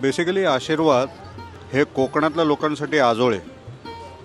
Basically आशीर्वाद हे कोकणातल्या लोकांसाठी आजोळे.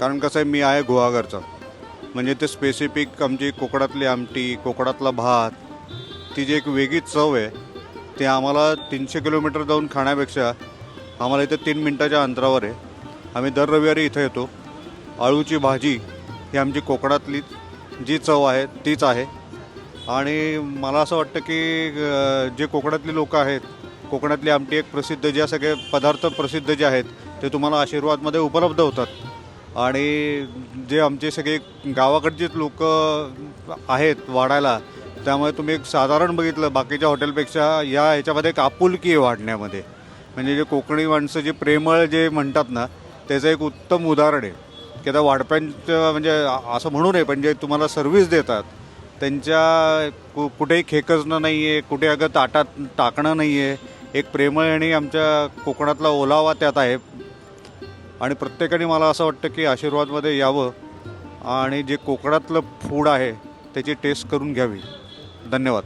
कारण कसं आहे मी आहे गुहागरचा. म्हणजे ते स्पेसिफिक आमची कोकणातली आमटी कोकणातला भात ती जी एक वेगळीच चव आहे ते आम्हाला तीनशे किलोमीटर जाऊन खाण्यापेक्षा आम्हाला इथे तीन मिनटाच्या अंतरावर आहे. आम्ही दर रविवारी इथं येतो. आळूची भाजी ही आमची कोकणातली जी चव आहे तीच आहे. आणि मला असं वाटतं की जे कोकणातली लोक आहेत कोकणातली आमटी एक प्रसिद्ध ज्या सगळे पदार्थ प्रसिद्ध जे आहेत ते तुम्हाला आशीर्वादमध्ये उपलब्ध होतात. आणि जे आमचे सगळे गावाकडचेच लोक आहेत वाढायला त्यामुळे तुम्ही एक साधारण बघितलं बाकीच्या हॉटेलपेक्षा या ह्याच्यामध्ये एक आपुलकी आहे वाढण्यामध्ये. म्हणजे जे कोकणी माणसं जे प्रेमळ जे म्हणतात ना त्याचं एक उत्तम उदाहरण आहे. की आता वाढप्यांचं म्हणजे असं म्हणू नये पण जे तुम्हाला सर्व्हिस देतात त्यांच्या कु कुठेही खेकजणं नाही आहे कुठे अगं ताटात टाकणं नाही आहे एक प्रेमळ आणि आमच्या कोकणातला ओलावा त्यात आहे. आणि प्रत्येकाने मला असं वाटतं की आशीर्वादमध्ये यावं आणि जे कोकणातलं फूड आहे त्याची टेस्ट करून घ्यावी. धन्यवाद.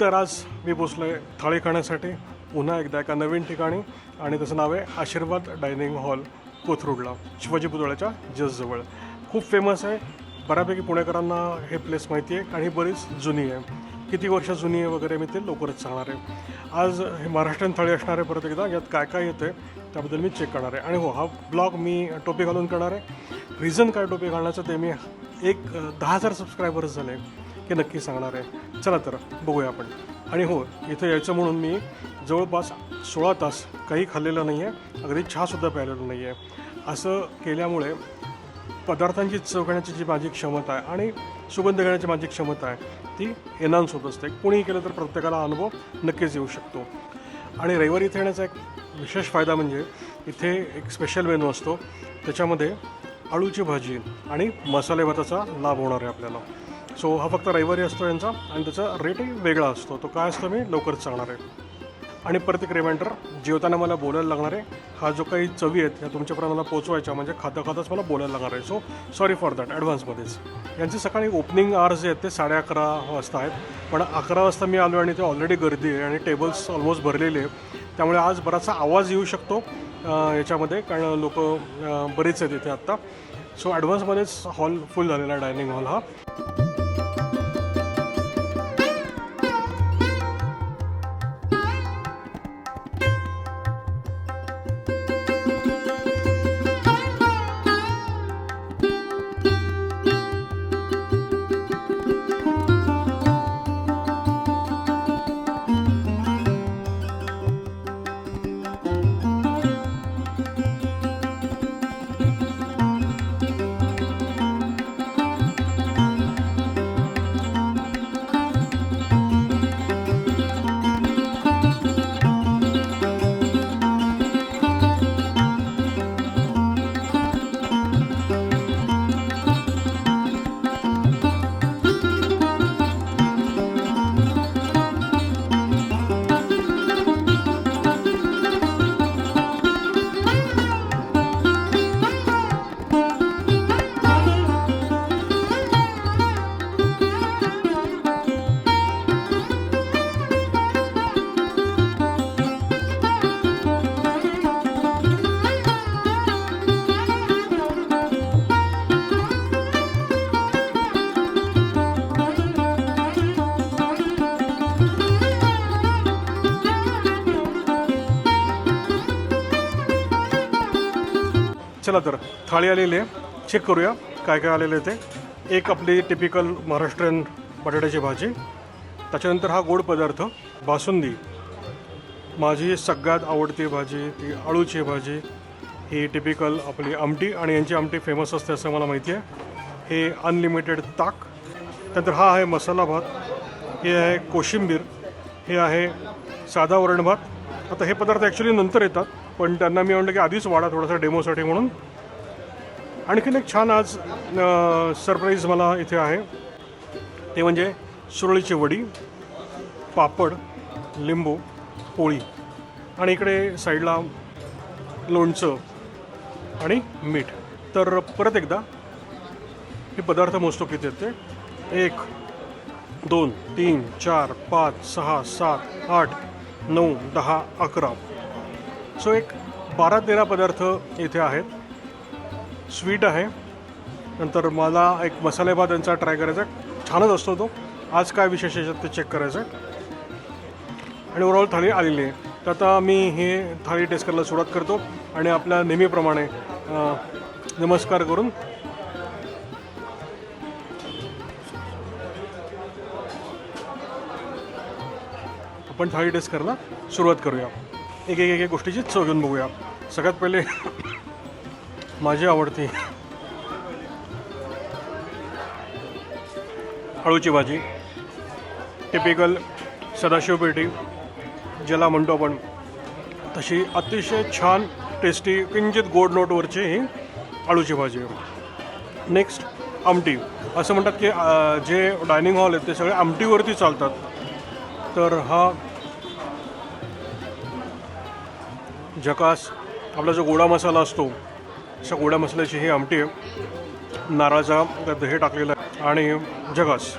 तर आज मी पोचलो आहे थाळी खाण्यासाठी. पुन्हा एकदा एका नवीन ठिकाणी आणि त्याचं नाव आहे आशीर्वाद डायनिंग हॉल कोथरूडला शिवाजी पुतळ्याच्या जसजवळ खूप फेमस आहे. बऱ्यापैकी पुणेकरांना हे प्लेस माहिती आहे आणि ही बरीच जुनी आहे. किती वर्ष जुनी आहे वगैरे मी ते लवकरच सांगणार आहे. आज हे महाराष्ट्रीयन थाळी असणार आहे परत एकदा. यात काय काय येतं आहे त्याबद्दल मी चेक करणार आहे. आणि हो हा ब्लॉग मी टोपी घालून करणार आहे. रिझन काय टोपी घालण्याचं ते मी एक दहा हजार सबस्क्रायबर्स झाले हे नक्की सांगणार आहे. चला तर बघूया आपण. आणि हो इथं यायचं म्हणून मी जवळपास सोळा तास काही खाल्लेलं नाही आहे. अगदी चहासुद्धा प्यायलेलं नाही आहे. असं केल्यामुळे पदार्थांची चव घेण्याची जी माझी क्षमता आहे आणि सुगंध घेण्याची माझी क्षमता आहे ती एनहान्स होत असते. कोणीही केलं तर प्रत्येकाला अनुभव नक्कीच येऊ शकतो. आणि रविवारी इथे येण्याचा एक विशेष फायदा म्हणजे इथे एक स्पेशल मेनू असतो. त्याच्यामध्ये अळूची भाजी आणि मसाले भाताचा लाभ होणार आहे आपल्याला. सो हा फक्त रविवारी असतो यांचा आणि त्याचा रेटही वेगळा असतो. तो काय असतो मी लवकरच सांगणार आहे. आणि परत एक रिमाइंडर जेवताना मला बोलायला लागणार आहे. हा जो काही चवी आहेत ह्या तुमच्यापर्यंत मला पोचवायच्या म्हणजे खाता खाताच मला बोलायला लागणार आहे. सो सॉरी फॉर दॅट ॲडव्हान्समध्येच यांचे सकाळी ओपनिंग आवर्स जे आहेत ते साडे अकरा वाजता आहेत. पण अकरा वाजता मी आलो आणि ते ऑलरेडी गर्दी आहे आणि टेबल्स ऑलमोस्ट भरलेले आहे त्यामुळे आज बराचसा आवाज येऊ शकतो याच्यामध्ये. कारण लोक बरेच आहेत इथे आत्ता. सो ॲडव्हान्समध्येच हॉल फुल झालेला आहे डायनिंग हॉल हा. चला तर थाळी आलेली आहे. चेक करूया काय काय आलेलं आहे ते. एक आपली टिपिकल महाराष्ट्रीयन बटाट्याची भाजी. त्याच्यानंतर हा गोड पदार्थ बासुंदी. माझी सगळ्यात आवडती भाजी ती आळूची भाजी. ही टिपिकल आपली आमटी आणि यांची आमटी फेमस असते असं मला माहिती आहे. हे अनलिमिटेड ताक. त्यानंतर हा आहे मसाला भात. हे आहे कोशिंबीर. हे आहे साधा वरण भात. आता हे पदार्थ ॲक्च्युली नंतर येतात. पण त्यांना मी म्हटलं की आधीच वाढा थोडासा डेमोसाठी म्हणून. आणखीन एक छान आज सरप्राईज मला इथे आहे. ते म्हणजे सुरळीची वडी पापड लिंबू पोळी आणि इकडे साईडला लोणचं आणि मीठ. तर परत एकदा हे पदार्थ मोजतो किती आहेत ते एक दोन तीन चार पाच सहा सात आठ नऊ दहा अकरा. सो एक बारा तेरा पदार्थ इथे आहेत. स्वीट आहे. नंतर मला एक मसाले भात यांचा ट्राय करायचा आहे. छानच असतो तो. आज काय विशेष याच्यात ते चेक करायचं आहे. आणि ओवरऑल थाळी आलेली आहे. तर आता मी हे थाळी टेस्ट करायला सुरुवात करतो आणि आपल्या नेहमीप्रमाणे नमस्कार करून आपण थाळी टेस्ट करायला सुरुवात करूया. एक एक एक एक गोष्टीची चव घेऊन बघूया. सगळ्यात पहिले माझी आवडती अळूची भाजी. टिपिकल सदाशिव पेटी ज्याला म्हणतो आपण. तशी अतिशय छान टेस्टी किंचित गोड नोटवरची ही अळूची भाजी नेक्स्ट आमटी. असं म्हणतात की जे डायनिंग हॉल आहेत ते सगळे आमटीवरती चालतात. तर हा झकास आपला जो गोडा मसाला असतो अशा गोड्या मसाल्याची ही आमटी आहे. नारळाचा त्यात हे टाकलेला आहे आणि जगास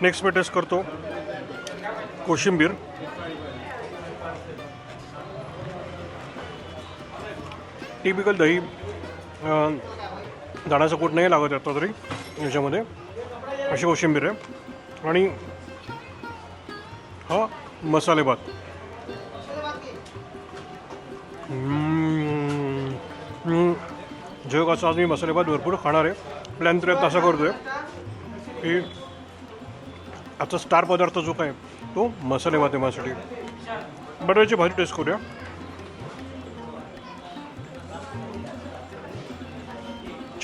नेक्स्ट मी टेस्ट करतो. कोशिंबीर. टिपिकल दही अं, दाण्याचा कूट नाही लागत आता तरी याच्यामध्ये. अशी कोशिंबीर आहे. आणि हा मसाले भात हम्म. कसं जग असं आज मी मसाले भात भरपूर खाणार आहे. प्लॅन तर आता करतो करतोय की आजचा स्टार पदार्थ जो काय तो मसाले भात आहे माझ्यासाठी. बटाट्याची भाजी टेस्ट करूया.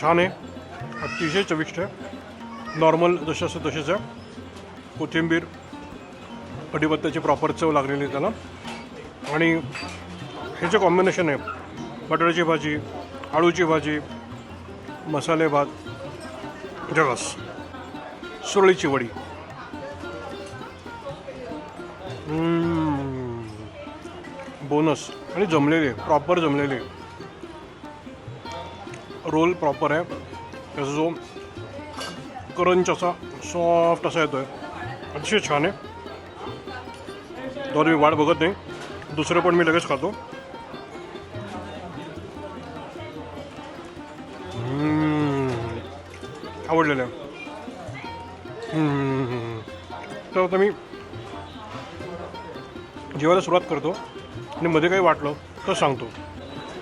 छान आहे. अतिशय चविष्ट आहे. नॉर्मल जसे असं तसेच आहे. कोथिंबीर कढीपत्त्याची प्रॉपर चव लागलेली आहे त्याला. आणि ह्याचं कॉम्बिनेशन आहे. बटाट्याची भाजी आळूची भाजी मसाले भात जगस सुरळीची वडी. बोनस. आणि जमलेली आहे. प्रॉपर जमलेली आहे. रोल प्रॉपर आहे. त्याचा जो करंच असा सॉफ्ट असा येतो आहे अतिशय छान आहे. तर मी वाट बघत नाही. दुसरं पण मी लगेच खातो. आवडलेलं. तर आता मी जेवायला सुरुवात करतो आणि मध्ये काही वाटलं तर सांगतो.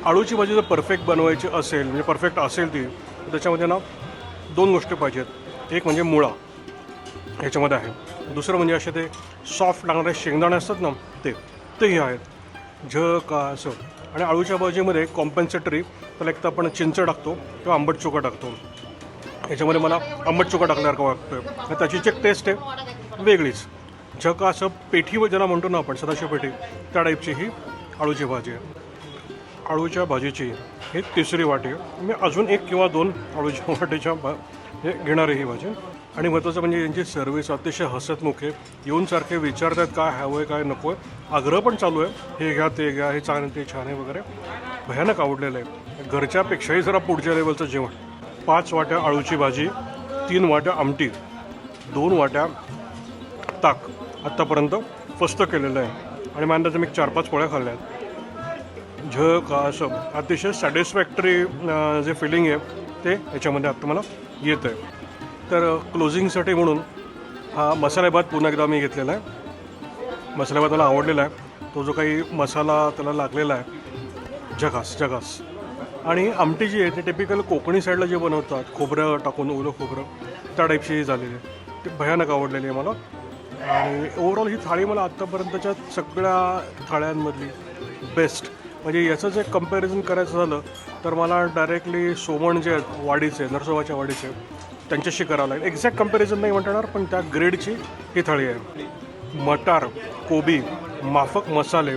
आळूची भाजी जर परफेक्ट बनवायची असेल म्हणजे परफेक्ट असेल ती त्याच्यामध्ये ना दोन गोष्टी पाहिजेत. एक म्हणजे मुळा. ह्याच्यामध्ये आहे. दुसरं म्हणजे असे ते सॉफ्ट लागणारे शेंगदाणे असतात ना ते तेही आहेत. झ का असं. आणि आळूच्या भाजीमध्ये कॉम्पन्सेटरी त्याला एक तर आपण चिंच टाकतो किंवा आंबट चोका टाकतो. याच्यामध्ये मला आंबट चुका टाकल्यासारखं वाटतोय. त्याची जी एक टेस्ट आहे वेगळीच. जग असं पेठी ज्याला म्हणतो ना आपण सदाशिव पेठी त्या टाईपची ही आळूची भाजी आहे. आळूच्या भाजीची ही तिसरी वाटी मी अजून एक किंवा दोन आळूच्या वाटीच्या भा हे घेणार आहे ही भाजी. आणि महत्त्वाचं म्हणजे यांची सर्व्हिस अतिशय हसतमुख आहे. येऊन सारखे विचारतात काय हवं आहे काय नको आहे आग्रह पण चालू आहे. हे घ्या ते घ्या हे चांगलं ते छान आहे वगैरे. भयानक आवडलेलं आहे. घरच्यापेक्षाही जरा पुढच्या लेवलचं जेवण. पाच वाट्या आळूची भाजी तीन वाट्या आमटी दोन वाट्या ताक आत्तापर्यंत फस्त केलेलं आहे. आणि माझ्या मी चार पाच पोळ्या खाल्ल्या आहेत. झ का असं अतिशय सॅटिस्फॅक्टरी जे फिलिंग आहे ते याच्यामध्ये आत्ता मला येत आहे. तर क्लोजिंगसाठी म्हणून हा मसाले भात पुन्हा एकदा मी घेतलेला आहे. मसालेभात मला आवडलेला आहे. तो जो काही मसाला त्याला लागलेला आहे जगास जगास. आणि आमटी जी आहे ते टिपिकल कोकणी साईडला जे बनवतात खोबरं टाकून ओलं खोबरं त्या टाईपची झालेली आहे. ते भयानक आवडलेली आहे मला. आणि ओव्हरऑल ही थाळी मला आत्तापर्यंतच्या सगळ्या थाळ्यांमधली बेस्ट म्हणजे याचं जे कंपॅरिझन करायचं झालं तर मला डायरेक्टली सोमण जे आहेत वाडीचे नरसोबाच्या वाडीचे त्यांच्याशी करावं लागेल. एक्झॅक्ट कंपॅरिझन नाही म्हणता येणार पण त्या ग्रेडची ही थाळी आहे. मटार कोबी माफक मसाले.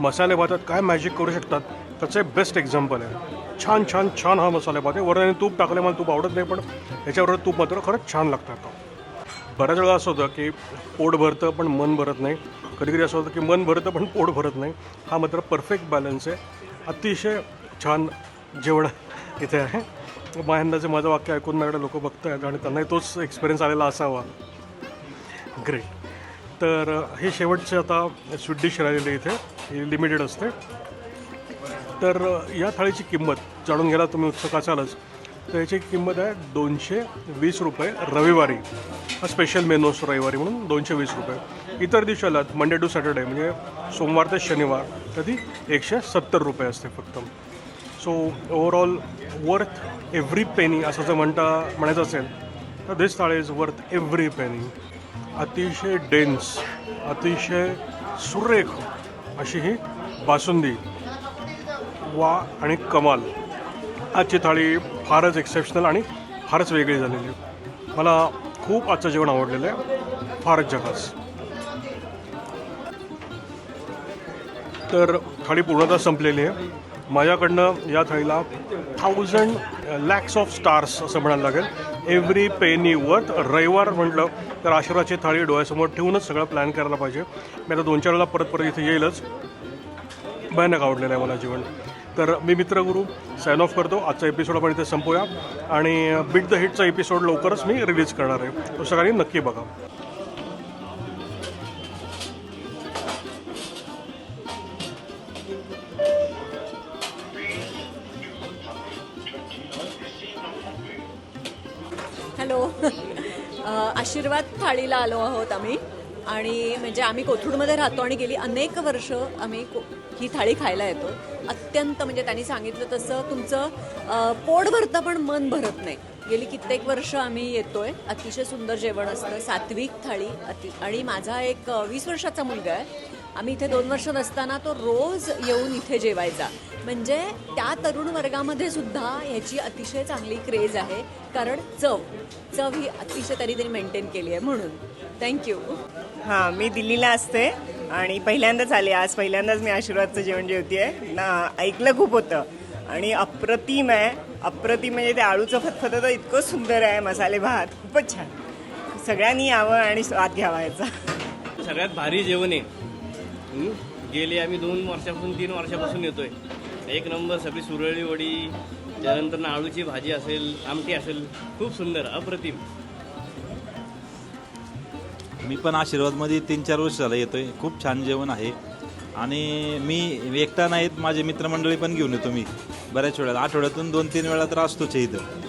मसाले भातात काय मॅजिक करू शकतात? त्याचं बेस्ट एक्झाम्पल आहे छान छान छान हा मसाला भात आहे वरण तूप टाकले मला तूप आवडत नाही पण याच्याबरोबर तूप मात्र खरंच छान लागतं आता. बऱ्याच वेळा असं होतं की पोट भरतं पण मन भरत नाही. कधी कधी असं होतं की मन भरतं पण पोट भरत नाही. हा मात्र परफेक्ट बॅलन्स आहे. अतिशय छान जेवण इथे आहे. माझ्यांदाचे माझं वाक्य ऐकून माझ्याकडे लोक बघत आहेत आणि त्यांनाही तोच एक्सपिरियन्स आलेला असावा. ग्रेट तर हे शेवटचे आता स्वीट डिश राहिलेली इथे. ही लिमिटेड असते. तर या थाळीची किंमत जाणून घ्यायला तुम्ही उत्सुक असालच. तर याची किंमत आहे दोनशे वीस रुपये रविवारी. हा स्पेशल मेनू असतो रविवारी म्हणून दोनशे वीस रुपये. इतर दिवशी आलात मंडे टू सॅटर्डे म्हणजे सोमवार ते शनिवार कधी एकशे सत्तर रुपये असते फक्त. So overall worth every penny असं जर म्हणता म्हणायचं असेल तर this thali is worth every penny अतिशय डेन्स अतिशय सुरेख अशी ही बासुंदी वा आणि कमाल. आजची थाळी फारच एक्सेप्शनल आणि फारच वेगळी झालेली. आहे. मला खूप आजचं जेवण आवडलेलं आहे. फारच जगास तर थाळी पूर्णतः संपलेली आहे. माझ्याकडनं या थाळीला थाउजंड लॅक्स ऑफ स्टार्स असं म्हणायला लागेल. एव्हरी पेनी वर्थ रविवार म्हटलं तर आशीर्वादची थाळी डोळ्यासमोर ठेवूनच सगळं प्लॅन करायला पाहिजे. मी आता दोन चार वेळा परत परत इथे येईलच. भयानक आवडलेलं आहे मला जेवण. तर मी मित्रगुरू साइन ऑफ करतो. आजचा एपिसोड आपण इथे संपूया. आणि बिट द हिटचा एपिसोड लवकरच मी रिलीज करणार आहे. तो सगळ्यांनी नक्की बघा. हॅलो आशीर्वाद थाळीला आलो आहोत आम्ही. आणि म्हणजे आम्ही कोथरूडमध्ये राहतो आणि गेली अनेक वर्ष आम्ही को ही थाळी खायला येतो. अत्यंत म्हणजे त्यांनी सांगितलं तसं तुमचं पोट भरतं पण मन भरत नाही. गेली कित्येक वर्ष आम्ही येतोय. अतिशय सुंदर जेवण असतं. सात्विक थाळी अति आणि माझा एक वीस वर्षाचा मुलगा आहे. आम्ही इथे दोन वर्ष नसताना तो रोज येऊन इथे जेवायचा. म्हणजे त्या तरुण वर्गामध्ये सुद्धा ह्याची अतिशय चांगली क्रेज आहे. कारण चव चव ही अतिशय तरी त्यांनी मेंटेन केली आहे म्हणून. थँक्यू हां मी दिल्लीला असते आणि पहिल्यांदाच आले. आज पहिल्यांदाच मी आशीर्वादचं जेवण जेवते ना ऐकलं खूप होतं. आणि अप्रतिम आहे. अप्रतिम म्हणजे ते आळूचं फतफत तर इतकं सुंदर आहे. मसाले भात खूपच छान. सगळ्यांनी यावं आणि स्वाद घ्यावा याचा. सगळ्यात भारी जेवण आहे. हं? गेले आम्ही दोन वर्षापासून तीन वर्षापासून येतोय. एक नंबर सगळी सुरळी वडी त्यानंतर आळूची भाजी असेल आमटी असेल खूप सुंदर अप्रतिम. मी पण आशीर्वादमध्ये तीन चार वर्ष झालं येतोय. खूप छान जेवण आहे. आणि मी एकटा नाहीत माझे मित्रमंडळी पण घेऊन येतो मी. बऱ्याच वेळा आठवड्यातून दोन तीन वेळा तर असतोच इथं.